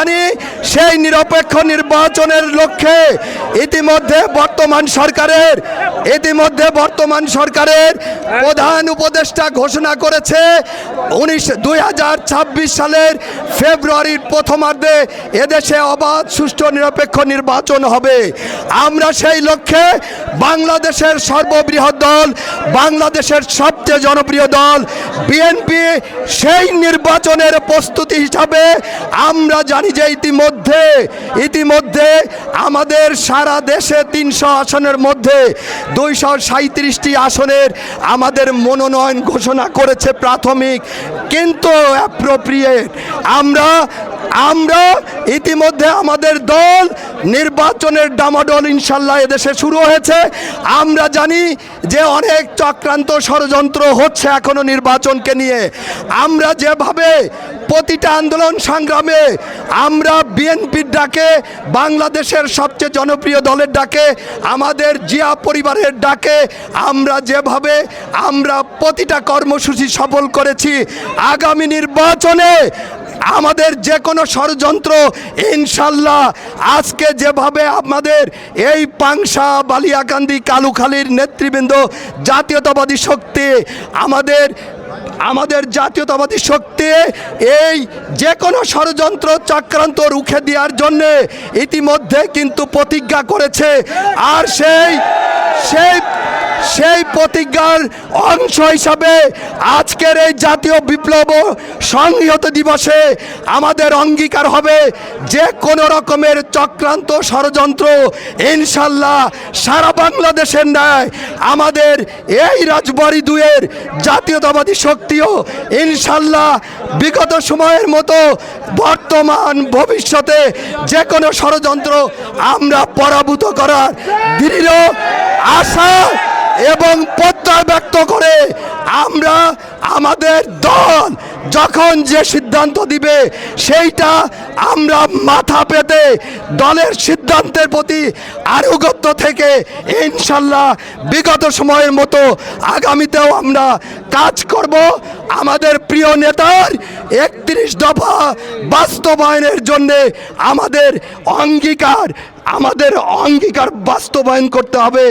জানি সেই নিরপেক্ষ নির্বাচনের লক্ষ্যে ইতিমধ্যে বর্তমান সরকারের ইতিমধ্যে বর্তমান সরকারের প্রধান উপদেষ্টা ঘোষণা করেছে, উনিশ, দুই সালের ফেব্রুয়ারির প্রথমার্ধে এদেশে অবাধ, সুষ্ঠু, নিরপেক্ষ নির্বাচন হবে। আমরা সেই লক্ষ্যে বাংলাদেশের সর্ববৃহৎ দল, বাংলাদেশের সবচেয়ে জনপ্রিয় দল, বিএনপি, সেই নির্বাচনের প্রস্তুতি হিসাবে আমরা জানি যে ইতিমধ্যে ইতিমধ্যে আমাদের সারা দেশে তিনশো আসনের মধ্যে দুইশো সাঁত্রিশটি আসনের আমাদের মনোনয়ন ঘোষণা করেছে প্রাথমিক, কিন্তু অ্যাপ্রোপ্রিয়েট আমরা আমরা ইতিমধ্যে আমাদের দল নির্বাচনের ডামাডোল ইনশাল্লাহ এদেশে শুরু হয়েছে। আমরা জানি যে অনেক চক্রান্ত ষড়যন্ত্র হচ্ছে এখনও নির্বাচনকে নিয়ে। আমরা যেভাবে প্রতিটা আন্দোলন সংগ্রামে আমরা বিএনপির ডাকে, বাংলাদেশের সবচেয়ে জনপ্রিয় দলের ডাকে, আমাদের জিয়া পরিবারের ডাকে, আমরা যেভাবে, আমরা প্রতিটা কর্মসূচি সফল করেছি, আগামী নির্বাচনে আমাদের যে কোনো ষড়যন্ত্র, ইনশাল্লাহ আজকে যেভাবে আমাদের এই পাংশা বালিয়াকান্দি কালুখালীর নেতৃবৃন্দ জাতীয়তাবাদী শক্তি, আমাদের আমাদের জাতীয়তাবাদী শক্তি এই যে কোনো ষড়যন্ত্র চক্রান্ত রুখে দেওয়ার জন্যে ইতিমধ্যে কিন্তু প্রতিজ্ঞা করেছে। আর সেই সেই সেই প্রতিজ্ঞার অংশ হিসাবে আজকের এই জাতীয় বিপ্লব সংহত দিবসে আমাদের অঙ্গীকার হবে যে কোনো রকমের চক্রান্ত ষড়যন্ত্র, ইনশাল্লাহ সারা বাংলাদেশের ন্যায় আমাদের এই রাজবাড়ি দুয়ের জাতীয়তাবাদী শক্তিও ইনশাল্লাহ বিগত সময়ের মতো বর্তমান ভবিষ্যতে যে কোনো ষড়যন্ত্র আমরা পরাভূত করার দৃঢ় আশা এবং প্রত্যয় ব্যক্ত করে আমরা আমাদের দল যখন যে সিদ্ধান্ত দিবে, সেইটা আমরা মাথা পেতে দলের সিদ্ধান্তের প্রতি আনুগত্য থেকে ইনশাল্লাহ বিগত সময়ের মতো আগামীতেও আমরা কাজ করব। আমাদের প্রিয় নেতার একত্রিশ দফা বাস্তবায়নের জন্যে আমাদের অঙ্গীকার আমাদের অঙ্গীকার বাস্তবায়ন করতে হবে।